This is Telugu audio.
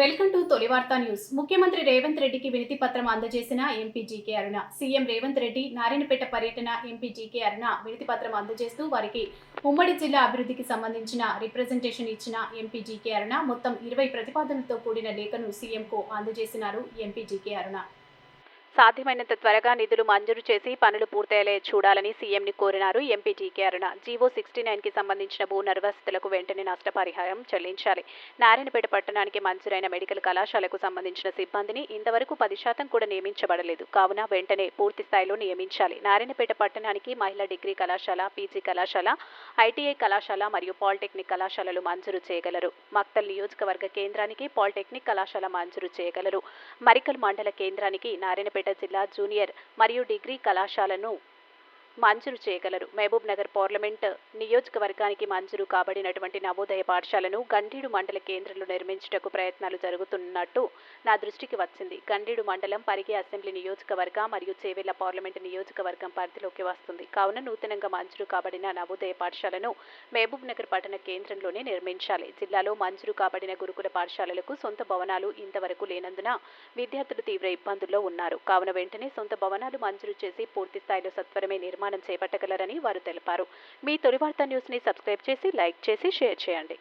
వెల్కమ్ టూ తొలి వార్తా న్యూస్. ముఖ్యమంత్రి రేవంత్ రెడ్డికి వినతి పత్రం అందజేసిన MP GK Aruna. CM Revanth Reddy Narayanpet పర్యటన ఎంపీ జీకే అరుణ వినతి పత్రం అందజేస్తూ వారికి ఉమ్మడి జిల్లా అభివృద్ధికి సంబంధించిన రిప్రజెంటేషన్ ఇచ్చిన ఎంపీ జీకే అరుణ. మొత్తం ఇరవై ప్రతిపాదనలతో కూడిన లేఖను సీఎంకు అందజేసినారు ఎంపీ జీకే అరుణ. సాధ్యమైనంత త్వరగా నిధులు మంజూరు చేసి పనులు పూర్తయ్యేలా చూడాలని సీఎంని కోరినారు MP GK Aruna. GO sixty నైన్కి సంబంధించిన భూ నిర్వాసితులకు వెంటనే నష్టపరిహారం చెల్లించాలి. నారాయణపేట పట్టణానికి మంజూరైన మెడికల్ కళాశాలకు సంబంధించిన సిబ్బందిని ఇంతవరకు పది శాతం కూడా నియమించబడలేదు. కావున వెంటనే పూర్తి స్థాయిలో నియమించాలి. నారాయణపేట పట్టణానికి మహిళా డిగ్రీ కళాశాల పీజీ కళాశాల ఐటీఐ కళాశాల మరియు పాలిటెక్నిక్ కళాశాలలు మంజూరు చేయగలరు. మక్తల్ నియోజకవర్గ కేంద్రానికి పాలిటెక్నిక్ కళాశాల మంజూరు చేయగలరు. మరికల్ మండల కేంద్రానికి నారాయణపేట జిల్లా జూనియర్ మరియు డిగ్రీ కళాశాలను మంజూరు చేయగలరు. మహబూబ్ నగర్ పార్లమెంట్ నియోజకవర్గానికి మంజూరు కాబడినటువంటి నవోదయ పాఠశాలను గండీడు మండల కేంద్రంలో నిర్మించుటకు ప్రయత్నాలు జరుగుతున్నట్టు నా దృష్టికి వచ్చింది. గండీడు మండలం పరిగి అసెంబ్లీ నియోజకవర్గ మరియు చేవెళ్ళ పార్లమెంట్ నియోజకవర్గం పరిధిలోకి వస్తుంది. కావున నూతనంగా మంజూరు కాబడిన నవోదయ పాఠశాలను మహబూబ్ నగర్ పట్టణ కేంద్రంలోనే నిర్మించాలి. జిల్లాలో మంజూరు కాబడిన గురుకుల పాఠశాలలకు సొంత భవనాలు ఇంతవరకు లేనందున విద్యార్థులు తీవ్ర ఇబ్బందుల్లో ఉన్నారు. కావున వెంటనే సొంత భవనాలు మంజూరు చేసి పూర్తి స్థాయిలో సత్వరమే నిర్మాణం చేపట్టగలరని వారు తెలిపారు. మీ తొలి వార్త న్యూస్ని సబ్స్క్రైబ్ చేసి లైక్ చేసి షేర్ చేయండి.